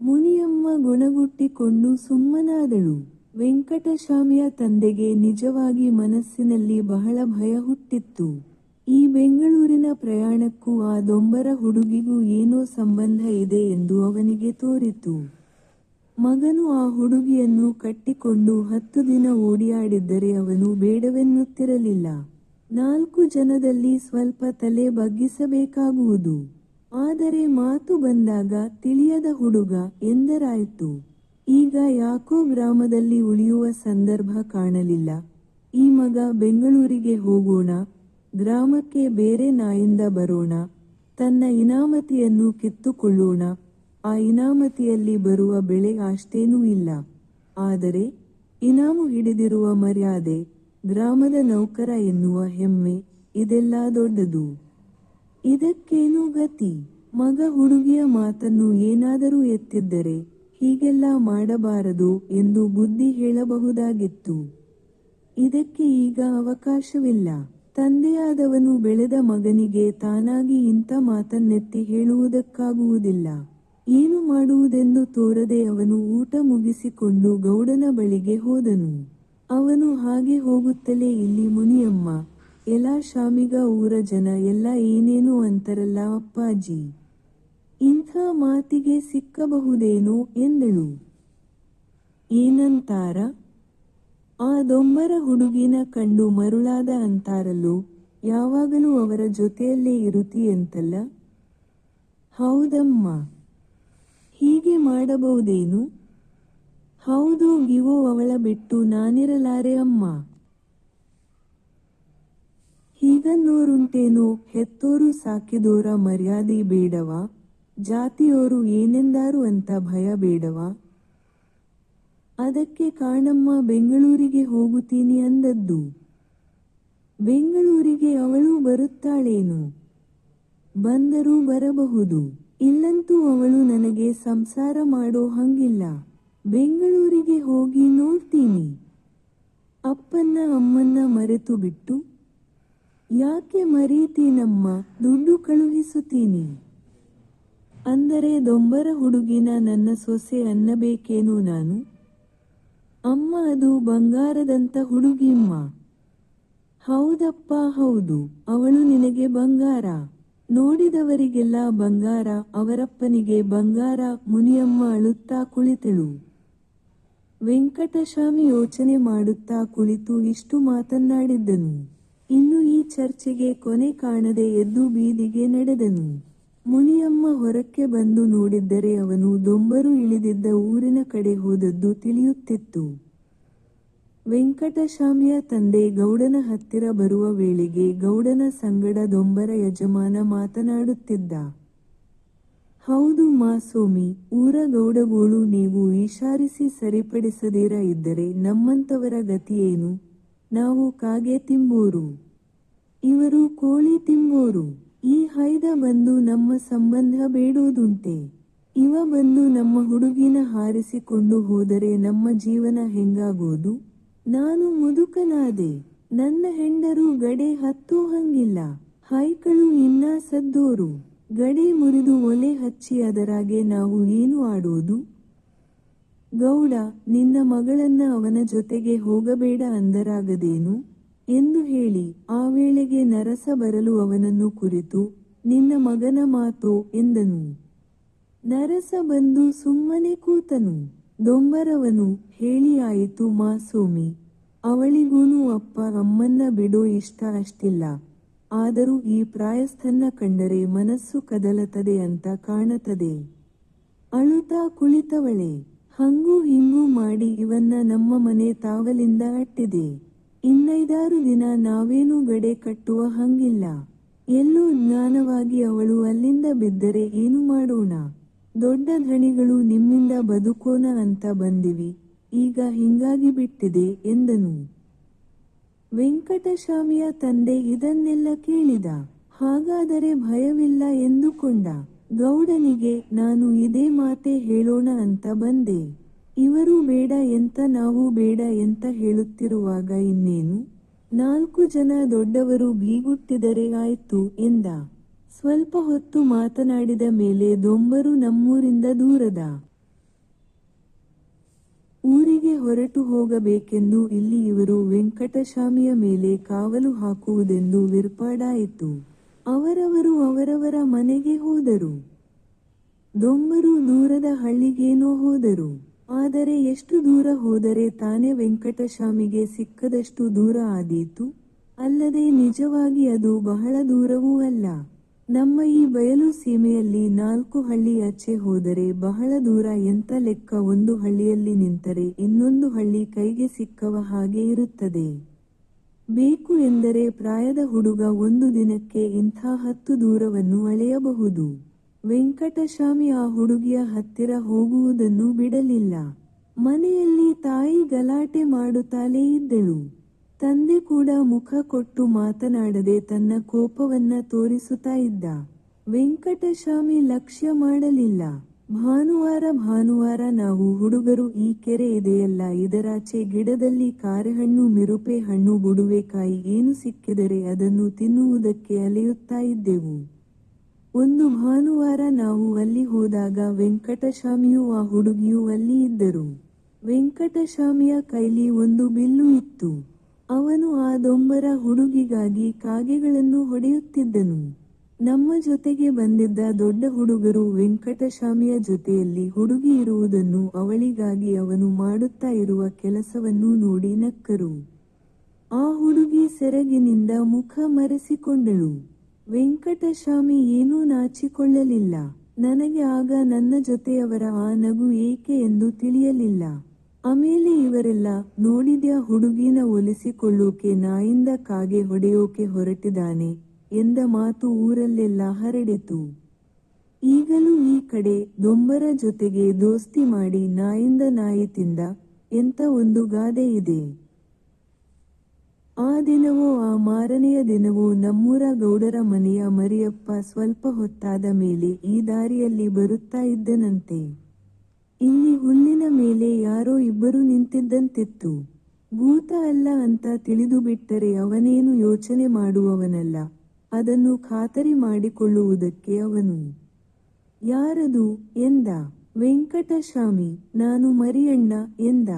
ಮುನಿಯಮ್ಮ ಗೊಣಗುಟ್ಟಿಕೊಂಡು ಸುಮ್ಮನಾದಳು. ವೆಂಕಟಶಾಮಿಯ ತಂದೆಗೆ ನಿಜವಾಗಿ ಮನಸ್ಸಿನಲ್ಲಿ ಬಹಳ ಭಯ ಹುಟ್ಟಿತ್ತು. ಈ ಬೆಂಗಳೂರಿನ ಪ್ರಯಾಣಕ್ಕೂ ಆ ದೊಂಬರ ಹುಡುಗಿಗೂ ಏನೋ ಸಂಬಂಧ ಇದೆ ಎಂದು ಅವನಿಗೆ ತೋರಿತು. ಮಗನು ಆ ಹುಡುಗಿಯನ್ನು ಕಟ್ಟಿಕೊಂಡು ಹತ್ತು ದಿನ ಓಡಿಯಾಡಿದ್ದರೆ ಅವನು ಬೇಡವೆನ್ನುತ್ತಿರಲಿಲ್ಲ. ನಾಲ್ಕು ಜನದಲ್ಲಿ ಸ್ವಲ್ಪ ತಲೆ ಬಗ್ಗಿಸಬೇಕಾಗುವುದು. ಆದರೆ ಮಾತು ಬಂದಾಗ ತಿಳಿಯದ ಹುಡುಗ ಎಂದರಾಯಿತು. ಈಗ ಯಾಕೋ ಗ್ರಾಮದಲ್ಲಿ ಉಳಿಯುವ ಸಂದರ್ಭ ಕಾಣಲಿಲ್ಲ. ಈ ಮಗ ಬೆಂಗಳೂರಿಗೆ ಹೋಗೋಣ, ಗ್ರಾಮಕ್ಕೆ ಬೇರೆ ನಾಯಿಂದ ಬರೋಣ, ತನ್ನ ಇನಾಮತಿಯನ್ನು ಕಿತ್ತುಕೊಳ್ಳೋಣ, ಆ ಇನಾಮತಿಯಲ್ಲಿ ಬರುವ ಬೆಳೆ ಅಷ್ಟೇನೂ ಇಲ್ಲ. ಆದರೆ ಇನಾಮು ಹಿಡಿದಿರುವ ಮರ್ಯಾದೆ ಗ್ರಾಮದ ನೌಕರ ಎನ್ನುವ ಹೆಮ್ಮೆ ಇದೆಲ್ಲ ದೊಡ್ಡದು. ಇದಕ್ಕೇನು ಗತಿ? ಮಗ ಹುಡುಗಿಯ ಮಾತನ್ನು ಏನಾದರೂ ಎತ್ತಿದ್ದರೆ ಹೀಗೆಲ್ಲ ಮಾಡಬಾರದು ಎಂದು ಬುದ್ಧಿ ಹೇಳಬಹುದಾಗಿತ್ತು. ಇದಕ್ಕೆ ಈಗ ಅವಕಾಶವಿಲ್ಲ. ತಂದೆಯಾದವನು ಬೆಳೆದ ಮಗನಿಗೆ ತಾನಾಗಿ ಇಂಥ ಮಾತನ್ನೆತ್ತಿ ಹೇಳುವುದಕ್ಕಾಗುವುದಿಲ್ಲ. ಏನು ಮಾಡುವುದೆಂದು ತೋರದೆ ಅವನು ಊಟ ಮುಗಿಸಿಕೊಂಡು ಗೌಡನ ಬಳಿಗೆ ಹೋದನು. ಅವನು ಹಾಗೆ ಹೋಗುತ್ತಲೇ ಇಲ್ಲಿ ಮುನಿಯಮ್ಮ ಎಲ್ಲಾ ಶಾಮಿಗ ಊರ ಜನ ಎಲ್ಲ ಏನೇನು ಅಂತಾರಲ್ಲ ಅಪ್ಪಾಜಿ? ಇಂಥ ಮಾತಿಗೆ ಸಿಕ್ಕಬಹುದೇನೋ ಎಂದಳು. ಏನಂತಾರ? ಆ ದೊಂಬರ ಹುಡುಗಿನ ಕಂಡು ಮರುಳಾದ ಅಂತಾರಲ್ಲೋ, ಯಾವಾಗಲೂ ಅವರ ಜೊತೆಯಲ್ಲೇ ಇರುತ್ತೀಯಂತಲ್ಲ ಹೌದಮ್ಮ. ಹೀಗೆ ಮಾಡಬಹುದೇನು? ಹೌದು ಗಿವೋ ಅವಳ ಬಿಟ್ಟು ನಾನಿರಲಾರೆ ಅಮ್ಮ. ಹೀಗನ್ನೋರುಂಟೇನೋ, ಹೆತ್ತೋರು ಸಾಕಿದೋರ ಮರ್ಯಾದೆ ಬೇಡವ? ಜಾತಿಯೋರು ಏನೆಂದಾರು ಅಂತ ಭಯ ಬೇಡವ? ಅದಕ್ಕೆ ಕಾಣಮ್ಮ, ಬೆಂಗಳೂರಿಗೆ ಹೋಗುತ್ತೀನಿ ಅಂದದ್ದು. ಬೆಂಗಳೂರಿಗೆ ಅವಳು ಬರುತ್ತಾಳೇನು? ಬಂದರೂ ಬರಬಹುದು. ಇಲ್ಲಂತೂ ಅವಳು ನನಗೆ ಸಂಸಾರ ಮಾಡೋ ಹಂಗಿಲ್ಲ. ಬೆಂಗಳೂರಿಗೆ ಹೋಗಿ ನೋಡ್ತೀನಿ. ಅಪ್ಪನ್ನ ಅಮ್ಮನ್ನ ಮರೆತು ಬಿಟ್ಟು ಯಾಕೆ ಮರೀತೀನಮ್ಮ? ದುಡ್ಡು ಕಳುಹಿಸುತ್ತೀನಿ. ಅಂದರೆ ದೊಂಬರ ಹುಡುಗಿನ ನನ್ನ ಸೊಸೆ ಅನ್ನಬೇಕೇನು ನಾನು? ಅಮ್ಮ ಅದು ಬಂಗಾರದಂತ ಹುಡುಗಿಮ್ಮ. ಹೌದಪ್ಪ, ಹೌದು. ಅವಳು ನಿನಗೆ ಬಂಗಾರ. ನೋಡಿದವರಿಗೆಲ್ಲ ಬಂಗಾರ, ಅವರಪ್ಪನಿಗೆ ಬಂಗಾರ, ಮುನಿಯಮ್ಮ ಅಳುತ್ತಾ ಕುಳಿತಳು. ವೆಂಕಟಸ್ವಾಮಿ ಯೋಚನೆ ಮಾಡುತ್ತಾ ಕುಳಿತು ಇಷ್ಟು ಮಾತನ್ನಾಡಿದ್ದನು. ಇನ್ನು ಈ ಚರ್ಚೆಗೆ ಕೊನೆ ಕಾಣದೆ ಎದ್ದು ಬೀದಿಗೆ ನಡೆದನು. ಮುನಿಯಮ್ಮ ಹೊರಕ್ಕೆ ಬಂದು ನೋಡಿದ್ದರೆ ಅವನು ದೊಂಬರು ಇಳಿದಿದ್ದ ಊರಿನ ಕಡೆ ಹೋದದ್ದು ತಿಳಿಯುತ್ತಿತ್ತು. ವೆಂಕಟಸ್ವಾಮಿಯ ತಂದೆ ಗೌಡನ ಹತ್ತಿರ ಬರುವ ವೇಳೆಗೆ ಗೌಡನ ಸಂಗಡ ದೊಂಬರ ಯಜಮಾನ ಮಾತನಾಡುತ್ತಿದ್ದ. ಹೌದು ಮಾಸೋಮಿ ಊರ ಗೌಡಗೋಳು ನೀವು ವಿಚಾರಿಸಿ ಸರಿಪಡಿಸದಿರ ಇದ್ದರೆ ನಮ್ಮಂತವರ ಗತಿಯೇನು ನಾವು ಕಾಗೆ ತಿಂಬೋರು. ಇವರು ಕೋಳಿ ತಿಂಬೋರು. ಈ ಹೈದ ಬಂದು ನಮ್ಮ ಸಂಬಂಧ ಬೇಡೋದುಂಟೆ. ಇವ ಬಂದು ನಮ್ಮ ಹುಡುಗಿನ ಹಾರಿಸಿಕೊಂಡು ಹೋದರೆ ನಮ್ಮ ಜೀವನ ಹೆಂಗಾಗೋದು? ನಾನು ಮುದುಕನಾದೆ. ನನ್ನ ಹೆಂಡರು ಗಡೆ ಹತ್ತೋ ಹಂಗಿಲ್ಲ. ಹೈಕಳು ಇನ್ನ ಸದ್ದೋರು. ಗಡೆ ಮುರಿದು ಒಲೆ ಹಚ್ಚಿ ಅದರಾಗೆ ನಾವು ಏನು ಆಡೋದು ಗೌಡ, ನಿನ್ನ ಮಗಳನ್ನ ಅವನ ಜೊತೆಗೆ ಹೋಗಬೇಡ ಅಂದರಾಗದೇನು? ಎಂದು ಹೇಳಿ ಆ ವೇಳೆಗೆ ನರಸ ಬರಲು ಅವನನ್ನು ಕುರಿತು, ನಿನ್ನ ಮಗನ ಮಾತು ಎಂದನು. ನರಸ ಬಂದು ಸುಮ್ಮನೆ ಕೂತನು. ದೊಂಬರವನು ಹೇಳಿ ಆಯಿತು ಮಾಸೋಮಿ ಅವಳಿಗೂನು ಅಪ್ಪ ಅಮ್ಮನ್ನ ಬಿಡೋ ಇಷ್ಟ ಅಷ್ಟಿಲ್ಲ. ಆದರೂ ಈ ಪ್ರಾಯಸ್ಥನ್ನ ಕಂಡರೆ ಮನಸ್ಸು ಕದಲತದೆ ಅಂತ ಕಾಣತದೆ ಅಳುತ್ತಾ ಕುಳಿತವಳೆ, ಹಂಗೂ ಹಿಂಗೂ ಮಾಡಿ ಇವನ್ನ ನಮ್ಮ ಮನೆ ತಾವಲಿಂದ ಅಟ್ಟಿದೆ. ಇನ್ನೈದಾರು ದಿನ ನಾವೇನು ಗಡೆ ಕಟ್ಟುವ ಹಂಗಿಲ್ಲ. ಎಲ್ಲೂ ಜ್ಞಾನವಾಗಿ ಅವಳು ಅಲ್ಲಿಂದ ಬಿದ್ದರೆ ಏನು ಮಾಡೋಣ? ದೊಡ್ಡ ಧಣಿಗಳು ನಿಮ್ಮಿಂದ ಬದುಕೋಣ ಅಂತ ಬಂದಿವಿ, ಈಗ ಹಿಂಗಾಗಿ ಬಿಟ್ಟಿದೆ ಎಂದನು. ವೆಂಕಟಸ್ವಾಮಿಯ ತಂದೆ ಇದನ್ನೆಲ್ಲ ಕೇಳಿದ. ಹಾಗಾದರೆ ಭಯವಿಲ್ಲ ಎಂದುಕೊಂಡ. ಗೌಡನಿಗೆ, ನಾನು ಇದೇ ಮಾತೆ ಹೇಳೋಣ ಅಂತ ಬಂದೆ. ಇವರು ಬೇಡ ಎಂತ, ನಾವು ಬೇಡ ಎಂತ ಹೇಳುತ್ತಿರುವಾಗ ಇನ್ನೇನು? ನಾಲ್ಕು ಜನ ದೊಡ್ಡವರು ಬೀಗುಟ್ಟಿದರೆ ಆಯ್ತು ಎಂದ. ಸ್ವಲ್ಪ ಹೊತ್ತು ಮಾತನಾಡಿದ ಮೇಲೆ ದೊಂಬರು ನಮ್ಮೂರಿಂದ ದೂರದ. ಊರಿಗೆ ಹೊರಟು ಹೋಗಬೇಕೆಂದು ಇಲ್ಲಿ ಇವರು ವೆಂಕಟಸ್ವಾಮಿಯ ಮೇಲೆ ಕಾವಲು ಹಾಕುವುದೆಂದು ವಿರ್ಪಾಡಾಯಿತು ಅವರವರು ಅವರವರ ಮನೆಗೆ ಹೋದರು. ದೊಂಬರು ದೂರದ ಹಳ್ಳಿಗೇನೋ ಹೋದರು. ಆದರೆ ಎಷ್ಟು ದೂರ ಹೋದರೆ ತಾನೇ ವೆಂಕಟಸ್ವಾಮಿಗೆ ಸಿಕ್ಕದಷ್ಟು ದೂರ ಆದೀತು? ಅಲ್ಲದೆ ನಿಜವಾಗಿ ಅದು ಬಹಳ ದೂರವೂ ಅಲ್ಲ. ನಮ್ಮ ಈ ಬಯಲು ಸೀಮೆಯಲ್ಲಿ ನಾಲ್ಕು ಹಳ್ಳಿ ಆಚೆ ಹೋದರೆ ಬಹಳ ದೂರ ಎಂತ ಲೆಕ್ಕ ಒಂದು ಹಳ್ಳಿಯಲ್ಲಿ ನಿಂತರೆ ಇನ್ನೊಂದು ಹಳ್ಳಿ ಕೈಗೆ ಸಿಕ್ಕವ ಹಾಗೆ ಇರುತ್ತದೆ. ಬೇಕು ಎಂದರೆ ಪ್ರಾಯದ ಹುಡುಗ ಒಂದು ದಿನಕ್ಕೆ ಇಂಥ ಹತ್ತು ದೂರವನ್ನು ಅಳೆಯಬಹುದು. ವೆಂಕಟಸ್ವಾಮಿ ಆ ಹುಡುಗಿಯ ಹತ್ತಿರ ಹೋಗುವುದನ್ನು ಬಿಡಲಿಲ್ಲ. ಮನೆಯಲ್ಲಿ ತಾಯಿ ಗಲಾಟೆ ಮಾಡುತ್ತಲೇ ಇದ್ದಳು. ತಂದೆ ಕೂಡ ಮುಖ ಕೊಟ್ಟು ಮಾತನಾಡದೆ ತನ್ನ ಕೋಪವನ್ನ ತೋರಿಸುತ್ತಾ ಇದ್ದ. ವೆಂಕಟಸ್ವಾಮಿ ಲಕ್ಷ್ಯ ಮಾಡಲಿಲ್ಲ. ಭಾನುವಾರ ಭಾನುವಾರ ನಾವು ಹುಡುಗರು ಈ ಕೆರೆ ಇದೆಯಲ್ಲ ಇದರಾಚೆ ಗಿಡದಲ್ಲಿ ಕಾರೆಹಣ್ಣು, ಮಿರುಪೆ ಹಣ್ಣು ಬುಡುವೆಕಾಯಿ ಏನು ಸಿಕ್ಕಿದರೆ ಅದನ್ನು ತಿನ್ನುವುದಕ್ಕೆ ಅಲೆಯುತ್ತಾ ಇದ್ದೆವು. ಒಂದು ಭಾನುವಾರ ನಾವು ಅಲ್ಲಿ ಹೋದಾಗ ವೆಂಕಟಸ್ವಾಮಿಯೂ ಆ ಹುಡುಗಿಯೂ ಅಲ್ಲಿ ಇದ್ದರು. ವೆಂಕಟಸ್ವಾಮಿಯ ಕೈಲಿ ಒಂದು ಬಿಲ್ಲು ಇತ್ತು. ಅವನು ಆ ದೊಂಬರ ಹುಡುಗಿಗಾಗಿ ಕಾಗೆಗಳನ್ನು ಹೊಡೆಯುತ್ತಿದ್ದನು. ನಮ್ಮ ಜೊತೆಗೆ ಬಂದಿದ್ದ ದೊಡ್ಡ ಹುಡುಗರು ವೆಂಕಟಶಾಮಿಯ ಜೊತೆಯಲ್ಲಿ ಹುಡುಗಿ ಇರುವುದನ್ನು ಅವಳಿಗಾಗಿ ಅವನು ಮಾಡುತ್ತಾ ಇರುವ ಕೆಲಸವನ್ನು ನೋಡಿ ನಕ್ಕರು. ಆ ಹುಡುಗಿ ಸೆರಗಿನಿಂದ ಮುಖ ಮರೆಸಿಕೊಂಡಳು. ವೆಂಕಟಶಾಮಿ ಏನೂ ನಾಚಿಕೊಳ್ಳಲಿಲ್ಲ. ನನಗೆ ಆಗ ನನ್ನ ಜೊತೆಯವರ ಆ ನಗು ಏಕೆ ಎಂದು ತಿಳಿಯಲಿಲ್ಲ. ಆಮೇಲೆ ಇವರೆಲ್ಲ ನೋಡಿದ್ಯಾ ಹುಡುಗಿನ ಒಲಿಸಿಕೊಳ್ಳೋಕೆ ನಾಯಿಂದ ಕಾಗೆ ಹೊಡೆಯೋಕೆ ಹೊರಟಿದ್ದಾನೆ ಎಂದ ಮಾತು ಊರಲ್ಲೆಲ್ಲ ಹರಡಿತು. ಈಗಲೂ ಈ ಕಡೆ ದೊಂಬರ ಜೊತೆಗೆ ದೋಸ್ತಿ ಮಾಡಿ ನಾಯಿಂದ ನಾಯಿ ತಿಂದ ಎಂತ ಒಂದು ಗಾದೆ ಇದೆ. ಆ ದಿನವೋ ಆ ಮಾರನೆಯ ದಿನವೋ ನಮ್ಮೂರ ಗೌಡರ ಮನೆಯ ಮರಿಯಪ್ಪ ಸ್ವಲ್ಪ ಹೊತ್ತಾದ ಮೇಲೆ ಈ ದಾರಿಯಲ್ಲಿ ಬರುತ್ತಾ ಇದ್ದನಂತೆ. ಇಲ್ಲಿ ಹುಲ್ಲಿನ ಮೇಲೆ ಯಾರೋ ಇಬ್ಬರು ನಿಂತಿದ್ದಂತಿತ್ತು. ಭೂತ ಅಲ್ಲ ಅಂತ ತಿಳಿದು ಬಿಟ್ಟರೆ ಅವನೇನು ಯೋಚನೆ ಮಾಡುವವನಲ್ಲ. ಅದನ್ನು ಖಾತರಿ ಮಾಡಿಕೊಳ್ಳುವುದಕ್ಕೆ ಅವನು. ಯಾರದು? ಎಂದ. ವೆಂಕಟಸ್ವಾಮಿ. ನಾನು ಮರಿಯಣ್ಣ, ಎಂದ.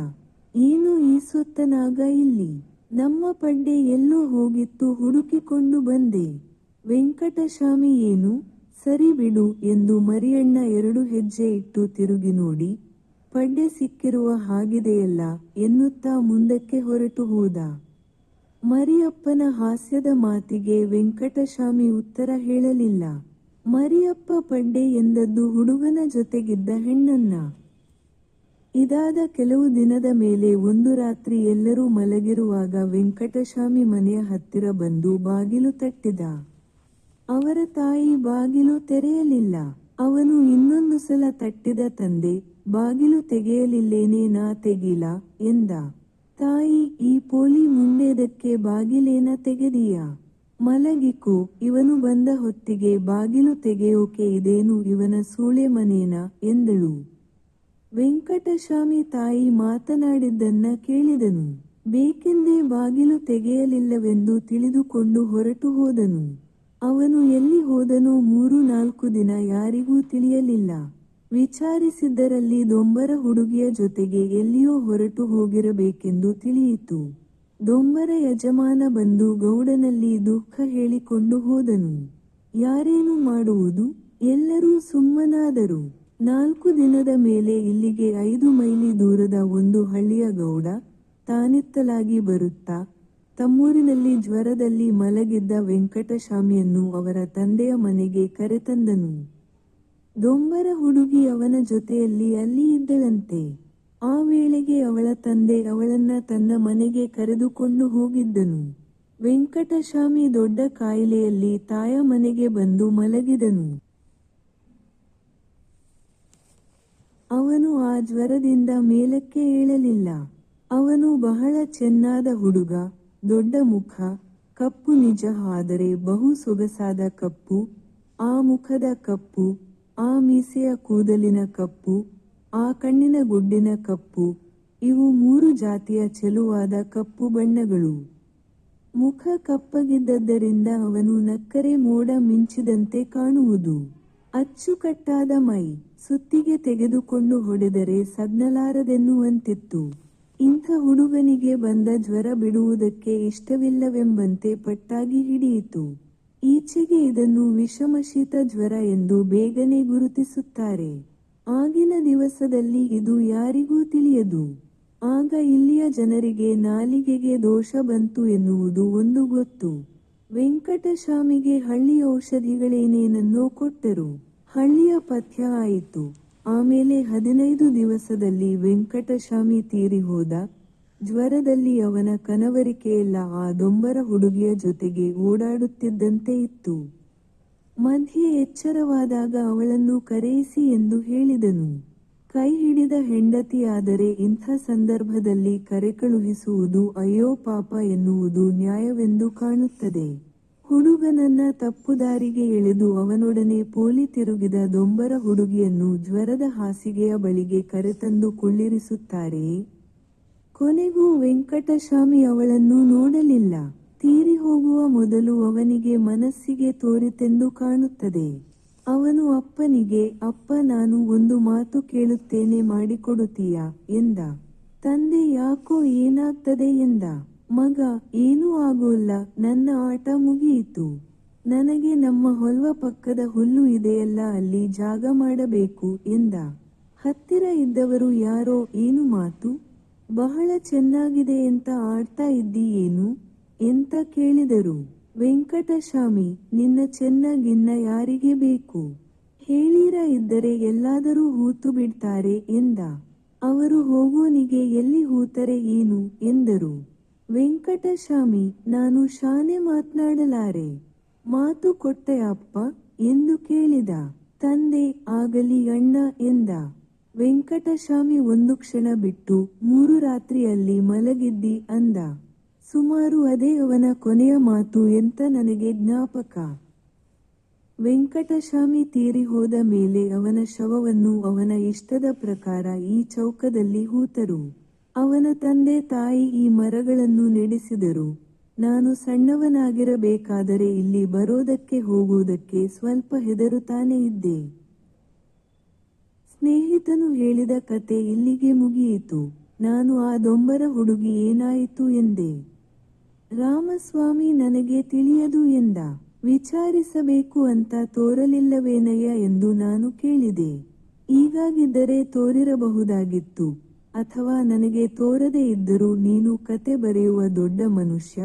ಏನು ಈ ಸೊತ್ತನಾಗ ಇಲ್ಲಿ? ನಮ್ಮ ಪಡ್ಡೆ ಎಲ್ಲೋ ಹೋಗಿತ್ತು, ಹುಡುಕಿಕೊಂಡು ಬಂದೆ. ವೆಂಕಟಸ್ವಾಮಿ ಏನು? ಸರಿ ಬಿಡು ಎಂದು ಮರಿಯಣ್ಣ ಎರಡು ಹೆಜ್ಜೆ ಇಟ್ಟು ತಿರುಗಿ ನೋಡಿ ಪಡ್ಡೆ ಸಿಕ್ಕಿರುವ ಹಾಗಿದೆಯಲ್ಲ ಎನ್ನುತ್ತಾ ಮುಂದಕ್ಕೆ ಹೊರಟು ಹೋದ. ಮರಿಯಪ್ಪನ ಹಾಸ್ಯದ ಮಾತಿಗೆ ವೆಂಕಟಸ್ವಾಮಿ ಉತ್ತರ ಹೇಳಲಿಲ್ಲ. ಮರಿಯಪ್ಪ ಪಡ್ಡೆ ಎಂದದ್ದು ಹುಡುಗನ ಜೊತೆಗಿದ್ದ ಹೆಣ್ಣನ್ನ. ಇದಾದ ಕೆಲವು ದಿನದ ಮೇಲೆ ಒಂದು ರಾತ್ರಿ ಎಲ್ಲರೂ ಮಲಗಿರುವಾಗ ವೆಂಕಟಸ್ವಾಮಿ ಮನೆಯ ಹತ್ತಿರ ಬಂದು ಬಾಗಿಲು ತಟ್ಟಿದ. ಅವರ ತಾಯಿ ಬಾಗಿಲು ತೆರೆಯಲಿಲ್ಲ. ಅವನು ಇನ್ನೊಂದು ಸಲ ತಟ್ಟಿದ ತಂದೆ, ಬಾಗಿಲು ತೆಗೆಯಲಿಲ್ಲೇನೇ ನಾ ತೆಗಿಲ ಎಂದ. ತಾಯಿ, ಈ ಪೋಲಿ ಮುಂದೆದಕ್ಕೆ ಬಾಗಿಲೇನ ತೆಗೆದೀಯ? ಮಲಗಿಕು, ಇವನು ಬಂದ ಹೊತ್ತಿಗೆ ಬಾಗಿಲು ತೆಗೆಯೋಕೆ ಇದೇನು ಇವನ ಸೂಳೆ ಮನೇನ? ಎಂದಳು. ವೆಂಕಟಸ್ವಾಮಿ ತಾಯಿ ಮಾತನಾಡಿದ್ದನ್ನ ಕೇಳಿದನು. ಬೇಕೆಂದೇ ಬಾಗಿಲು ತೆಗೆಯಲಿಲ್ಲವೆಂದು ತಿಳಿದುಕೊಂಡು ಹೊರಟು ಹೋದನು. ಅವನು ಎಲ್ಲಿ ಹೋದನೋ ಮೂರು ನಾಲ್ಕು ದಿನ ಯಾರಿಗೂ ತಿಳಿಯಲಿಲ್ಲ. ವಿಚಾರಿಸಿದ್ದರಲ್ಲಿ ದೊಂಬರ ಹುಡುಗಿಯ ಜೊತೆಗೆ ಎಲ್ಲಿಯೋ ಹೊರಟು ಹೋಗಿರಬೇಕೆಂದು ತಿಳಿಯಿತು. ದೊಂಬರ ಯಜಮಾನ ಬಂದು ಗೌಡನಲ್ಲಿ ದುಃಖ ಹೇಳಿಕೊಂಡು ಹೋದನು. ಯಾರೇನು ಮಾಡುವುದು? ಎಲ್ಲರೂ ಸುಮ್ಮನಾದರು. ನಾಲ್ಕು ದಿನದ ಮೇಲೆ ಇಲ್ಲಿಗೆ ಐದು ಮೈಲಿ ದೂರದ ಒಂದು ಹಳ್ಳಿಯ ಗೌಡ ತಾನಿತ್ತಲಾಗಿ ಬರುತ್ತಾ ತಮ್ಮೂರಿನಲ್ಲಿ ಜ್ವರದಲ್ಲಿ ಮಲಗಿದ್ದ ವೆಂಕಟಸ್ವಾಮಿಯನ್ನು ಅವರ ತಂದೆಯ ಮನೆಗೆ ಕರೆತಂದನು. ದೊಂಬರ ಹುಡುಗಿ ಅವನ ಜೊತೆಯಲ್ಲಿ ಅಲ್ಲಿ ಇದ್ದಳಂತೆ. ಆ ವೇಳೆಗೆ ಅವಳ ತಂದೆ ಅವಳನ್ನ ತನ್ನ ಮನೆಗೆ ಕರೆದುಕೊಂಡು ಹೋಗಿದ್ದನು. ವೆಂಕಟಸ್ವಾಮಿ ದೊಡ್ಡ ಕಾಯಿಲೆಯಲ್ಲಿ ತಾಯ ಮನೆಗೆ ಬಂದು ಮಲಗಿದನು. ಅವನು ಆ ಜ್ವರದಿಂದ ಮೇಲಕ್ಕೆ ಏಳಲಿಲ್ಲ. ಅವನು ಬಹಳ ಚೆನ್ನಾದ ಹುಡುಗ. ದೊಡ್ಡ ಮುಖ, ಕಪ್ಪು ನಿಜ ಆದರೆ ಬಹು ಸೊಗಸಾದ ಕಪ್ಪು, ಆ ಮುಖದ ಕಪ್ಪು, ಆ ಮೀಸೆಯ ಕೂದಲಿನ ಕಪ್ಪು, ಆ ಕಣ್ಣಿನ ಗುಡ್ಡಿನ ಕಪ್ಪು, ಇವು ಮೂರು ಜಾತಿಯ ಚೆಲುವಾದ ಕಪ್ಪು ಬಣ್ಣಗಳು. ಮುಖ ಕಪ್ಪಗಿದ್ದದ್ದರಿಂದ ಅವನು ನಕ್ಕರೆ ಮೋಡ ಮಿಂಚಿದಂತೆ ಕಾಣುವುದು. ಅಚ್ಚುಕಟ್ಟಾದ ಮೈ ಸುತ್ತಿಗೆ ತೆಗೆದುಕೊಂಡು ಹೊಡೆದರೆ ಸಗ್ನಲಾರದೆನ್ನುವಂತಿತ್ತು. ಇಂಥ ಹುಡುಗನಿಗೆ ಬಂದ ಜ್ವರ ಬಿಡುವುದಕ್ಕೆ ಇಷ್ಟವಿಲ್ಲವೆಂಬಂತೆ ಪಟ್ಟಾಗಿ ಹಿಡಿಯಿತು. ಈಚೆಗೆ ಇದನ್ನು ವಿಷಮಶೀತ ಜ್ವರ ಎಂದು ಬೇಗನೆ ಗುರುತಿಸುತ್ತಾರೆ. ಆಗಿನ ದಿವಸದಲ್ಲಿ ಇದು ಯಾರಿಗೂ ತಿಳಿಯದು. ಆಗ ಇಲ್ಲಿಯ ಜನರಿಗೆ ನಾಲಿಗೆಗೆ ದೋಷ ಬಂತು ಎನ್ನುವುದು ಒಂದು ಗೊತ್ತು. ವೆಂಕಟಶಾಮಿಗೆ ಹಳ್ಳಿ ಔಷಧಿಗಳೇನೇನನ್ನೋ ಕೊಟ್ಟರು. ಹಳ್ಳಿಯ ಪಥ್ಯ ಆಯಿತು. ಆಮೇಲೆ ಹದಿನೈದು ದಿವಸದಲ್ಲಿ ವೆಂಕಟಸ್ವಾಮಿ ತೀರಿ ಹೋದ. ಜ್ವರದಲ್ಲಿ ಅವನ ಕನವರಿಕೆಯೆಲ್ಲ ಆ ದೊಂಬರ ಹುಡುಗಿಯ ಜೊತೆಗೆ ಓಡಾಡುತ್ತಿದ್ದಂತೆ ಇತ್ತು. ಮಧ್ಯೆ ಎಚ್ಚರವಾದಾಗ ಅವಳನ್ನು ಕರೆಯಿಸಿ ಎಂದು ಹೇಳಿದನು. ಕೈ ಹಿಡಿದ ಹೆಂಡತಿಯಾದರೆ ಇಂಥ ಸಂದರ್ಭದಲ್ಲಿ ಕರೆಕಳುಹಿಸುವುದು ಅಯ್ಯೋ ಪಾಪ ಎನ್ನುವುದು ನ್ಯಾಯವೆಂದು ಕಾಣುತ್ತದೆ. ಹುಡುಗನನ್ನ ತಪ್ಪುದಾರಿಗೆ ಎಳೆದು ಅವನೊಡನೆ ಪೋಲಿ ತಿರುಗಿದ ದೊಂಬರ ಹುಡುಗಿಯನ್ನು ಜ್ವರದ ಹಾಸಿಗೆಯ ಬಳಿಗೆ ಕರೆತಂದು ಕುಳ್ಳಿರಿಸುತ್ತಾರೆ. ಕೊನೆಗೂ ವೆಂಕಟಸ್ವಾಮಿ ಅವಳನ್ನು ನೋಡಲಿಲ್ಲ. ತೀರಿ ಹೋಗುವ ಮೊದಲು ಅವನಿಗೆ ಮನಸ್ಸಿಗೆ ತೋರಿತೆಂದು ಕಾಣುತ್ತದೆ. ಅವನು ಅಪ್ಪನಿಗೆ, ಅಪ್ಪ, ನಾನು ಒಂದು ಮಾತು ಕೇಳುತ್ತೇನೆ, ಮಾಡಿಕೊಡುತ್ತೀಯಾ? ಎಂದ. ತಂದೆ, ಯಾಕೋ ಏನಾಗ್ತದೆ? ಎಂದ. ಮಗ ಏನೂ ಆಗೋಲ್ಲ. ನನ್ನ ಆಟ ಮುಗಿಯಿತು. ನನಗೆ ನಮ್ಮ ಹೊಲ್ವ ಪಕ್ಕದ ಹುಲ್ಲು ಇದೆಯಲ್ಲ, ಅಲ್ಲಿ ಜಾಗ ಮಾಡಬೇಕು ಎಂದ. ಹತ್ತಿರ ಇದ್ದವರು ಯಾರೋ ಏನು ಮಾತು? ಬಹಳ ಚೆನ್ನಾಗಿದೆ ಅಂತ ಆಡ್ತಾ ಇದ್ದೀಯೇನು ಎಂತ ಕೇಳಿದರು? ವೆಂಕಟಸ್ವಾಮಿ, ನಿನ್ನ ಚೆನ್ನಾಗಿನ್ನ ಯಾರಿಗೆ ಬೇಕು? ಹೇಳಿರ ಇದ್ದರೆ ಎಲ್ಲಾದರೂ ಹೂತು ಬಿಡ್ತಾರೆ ಎಂದ. ಅವರು ಹೋಗೋನಿಗೆ ಎಲ್ಲಿ ಹೂತರೆ ಏನು? ಎಂದರು. ವೆಂಕಟಸ್ವಾಮಿ, ನಾನು ಶಾನೆ ಮಾತನಾಡಲಾರೆ. ಮಾತು ಕೊಟ್ಟೆ ಅಪ್ಪ ಎಂದು ಕೇಳಿದ. ತಂದೆ ಆಗಲಿ ಅಣ್ಣ ಎಂದ. ವೆಂಕಟಸ್ವಾಮಿ ಒಂದು ಕ್ಷಣ ಬಿಟ್ಟು ಮೂರು ರಾತ್ರಿಯಲ್ಲಿ ಮಲಗಿದ್ದಿ ಅಂದ. ಸುಮಾರು ಅದೇ ಅವನ ಕೊನೆಯ ಮಾತು ಎಂತ ನನಗೆ ಜ್ಞಾಪಕ. ವೆಂಕಟಸ್ವಾಮಿ ತೀರಿ ಹೋದ ಮೇಲೆ ಅವನ ಶವವನ್ನು ಅವನ ಇಷ್ಟದ ಪ್ರಕಾರ ಈ ಚೌಕದಲ್ಲಿ ಹೂತರು. ಅವನ ತಂದೆ ತಾಯಿ ಈ ಮರಗಳನ್ನು ನೆಡೆಸಿದರು. ನಾನು ಸಣ್ಣವನಾಗಿರಬೇಕಾದರೆ ಇಲ್ಲಿ ಬರೋದಕ್ಕೆ ಹೋಗುವುದಕ್ಕೆ ಸ್ವಲ್ಪ ಹೆದರುತ್ತಾನೆ ಇದ್ದೆ. ಸ್ನೇಹಿತನು ಹೇಳಿದ ಕತೆ ಇಲ್ಲಿಗೆ ಮುಗಿಯಿತು. ನಾನು ಆ ದೊಂಬರ ಹುಡುಗಿ ಏನಾಯಿತು ಎಂದೆ. ರಾಮಸ್ವಾಮಿ ನನಗೆ ತಿಳಿಯದು ಎಂದ. ವಿಚಾರಿಸಬೇಕು ಅಂತ ತೋರಲಿಲ್ಲವೇನಯ್ಯ ಎಂದು ನಾನು ಕೇಳಿದೆ. ಈಗಾಗಿದ್ದರೆ ತೋರಿರಬಹುದಾಗಿತ್ತು. ಅಥವಾ ನನಗೆ ತೋರದೇ ಇದ್ದರೂ ನೀನು ಕತೆ ಬರೆಯುವ ದೊಡ್ಡ ಮನುಷ್ಯ,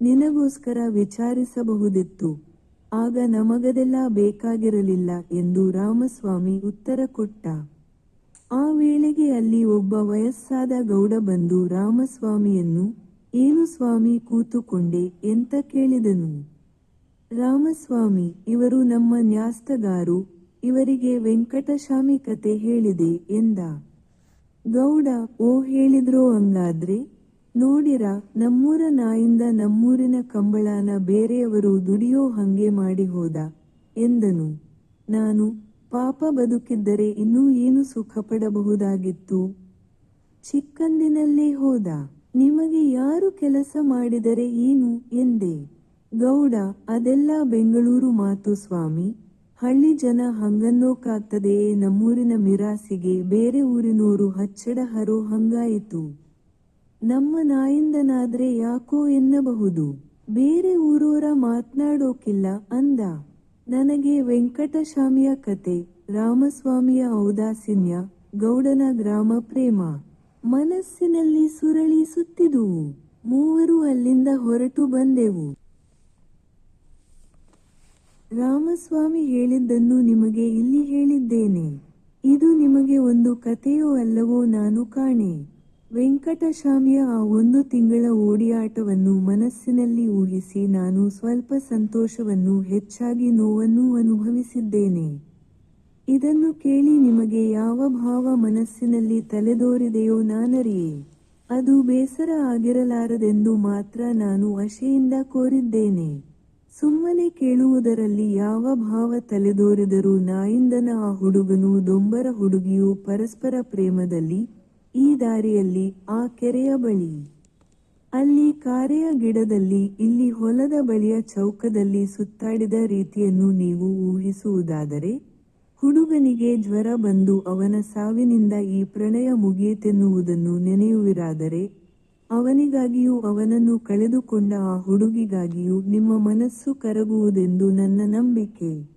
ನಿನಗೋಸ್ಕರ ವಿಚಾರಿಸಬಹುದಿತ್ತು. ಆಗ ನಮಗದೆಲ್ಲ ಬೇಕಾಗಿರಲಿಲ್ಲ ಎಂದು ರಾಮಸ್ವಾಮಿ ಉತ್ತರ ಕೊಟ್ಟ. ಆ ವೇಳೆಗೆ ಅಲ್ಲಿ ಒಬ್ಬ ವಯಸ್ಸಾದ ಗೌಡ ಬಂದು ರಾಮಸ್ವಾಮಿಯನ್ನು, ಏನು ಸ್ವಾಮಿ ಕೂತುಕೊಂಡೆ? ಎಂತ ಕೇಳಿದನು. ರಾಮಸ್ವಾಮಿ, ಇವರು ನಮ್ಮ ನ್ಯಾಸ್ತಗಾರು, ಇವರಿಗೆ ವೆಂಕಟಶಾಮಿ ಕತೆ ಹೇಳಿದೆ, ಎಂದ. ಗೌಡ, ಓ ಹೇಳಿದ್ರು ಹಂಗಾದ್ರೆ? ನೋಡಿರ, ನಮ್ಮೂರ ನಾಯಿಂದ ನಮ್ಮೂರಿನ ಕಂಬಳನ ಬೇರೆಯವರು ದುಡಿಯೋ ಹಂಗೆ ಮಾಡಿ ಹೋದ, ಎಂದನು. ನಾನು, ಪಾಪ ಬದುಕಿದ್ದರೆ ಇನ್ನೂ ಏನು ಸುಖ ಪಡಬಹುದಾಗಿತ್ತು ಚಿಕ್ಕಂದಿನಲ್ಲೇ ಹೋದ, ನಿಮಗೆ ಯಾರು ಕೆಲಸ ಮಾಡಿದರೆ ಏನು? ಎಂದೆ. ಗೌಡ, ಅದೆಲ್ಲ ಬೆಂಗಳೂರು ಮಾತು ಸ್ವಾಮಿ. ಹಳ್ಳಿ ಜನ ಹಂಗನ್ನೋಕಾಗ್ತದೆಯೇ ನಮ್ಮೂರಿನ ಮಿರಾಸಿಗೆ ಬೇರೆ ಊರಿನೋರು ಹಚ್ಚಡ ಹರೋ ಹಂಗಾಯಿತು. ನಮ್ಮ ನಾಯಿಂದನಾದ್ರೆ ಯಾಕೋ ಎನ್ನಬಹುದು. ಬೇರೆ ಊರೋರ ಮಾತ್ನಾಡೋಕಿಲ್ಲ ಅಂದ. ನನಗೆ ವೆಂಕಟಸ್ವಾಮಿಯ ಕತೆ, ರಾಮಸ್ವಾಮಿಯ ಔದಾಸೀನ್ಯ, ಗೌಡನ ಗ್ರಾಮ ಪ್ರೇಮ. ಮನಸ್ಸಿನಲ್ಲಿ ಸುರಳಿ ಸುತ್ತಿದುವು. ಮೂವರು ಅಲ್ಲಿಂದ ಹೊರಟು ಬಂದೆವು. ರಾಮಸ್ವಾಮಿ ಹೇಳಿದ್ದನ್ನು ನಿಮಗೆ ಇಲ್ಲಿ ಹೇಳಿದ್ದೇನೆ. ಇದು ನಿಮಗೆ ಒಂದು ಕಥೆಯೋ ಅಲ್ಲವೋ ನಾನು ಕಾಣೆ. ವೆಂಕಟಶಾಮಿಯ ಆ ಒಂದು ತಿಂಗಳ ಓಡಿಯಾಟವನ್ನು ಮನಸ್ಸಿನಲ್ಲಿ ಊಹಿಸಿ ನಾನು ಸ್ವಲ್ಪ ಸಂತೋಷವನ್ನು ಹೆಚ್ಚಾಗಿ ನೋವನ್ನು ಅನುಭವಿಸಿದ್ದೇನೆ. ಇದನ್ನು ಕೇಳಿ ನಿಮಗೆ ಯಾವ ಭಾವ ಮನಸ್ಸಿನಲ್ಲಿ ತಲೆದೋರಿದೆಯೋ ನಾನರಿಯೇ. ಅದು ಬೇಸರ ಆಗಿರಲಾರದೆಂದು ಮಾತ್ರ ನಾನು ಆಶೆಯಿಂದ ಕೋರಿದ್ದೇನೆ. ಸುಮ್ಮನೆ ಕೇಳುವುದರಲ್ಲಿ ಯಾವ ಭಾವ ತಲೆದೋರಿದರೂ ನಾಯಿಂದನ ಆ ಹುಡುಗನು ದೊಂಬರ ಹುಡುಗಿಯು ಪರಸ್ಪರ ಪ್ರೇಮದಲ್ಲಿ ಈ ದಾರಿಯಲ್ಲಿ ಆ ಕೆರೆಯ ಬಳಿ. ಅಲ್ಲಿ ಕಾರೆಯ ಗಿಡದಲ್ಲಿ ಇಲ್ಲಿ ಹೊಲದ ಬಳಿಯ ಚೌಕದಲ್ಲಿ ಸುತ್ತಾಡಿದ ರೀತಿಯನ್ನು ನೀವು ಊಹಿಸುವುದಾದರೆ, ಹುಡುಗನಿಗೆ ಜ್ವರ ಬಂದು ಅವನ ಸಾವಿನಿಂದ ಈ ಪ್ರಣಯ ಮುಗಿಯಿತೆನ್ನುವುದನ್ನು ನೆನೆಯುವಿರಾದರೆ ಅವನಿಗಾಗಿಯೂ ಅವನನ್ನು ಕಳೆದುಕೊಂಡ ಆ ಹುಡುಗಿಗಾಗಿಯೂ ನಿಮ್ಮ ಮನಸ್ಸು ಕರಗುವುದೆಂದು ನನ್ನ ನಂಬಿಕೆ.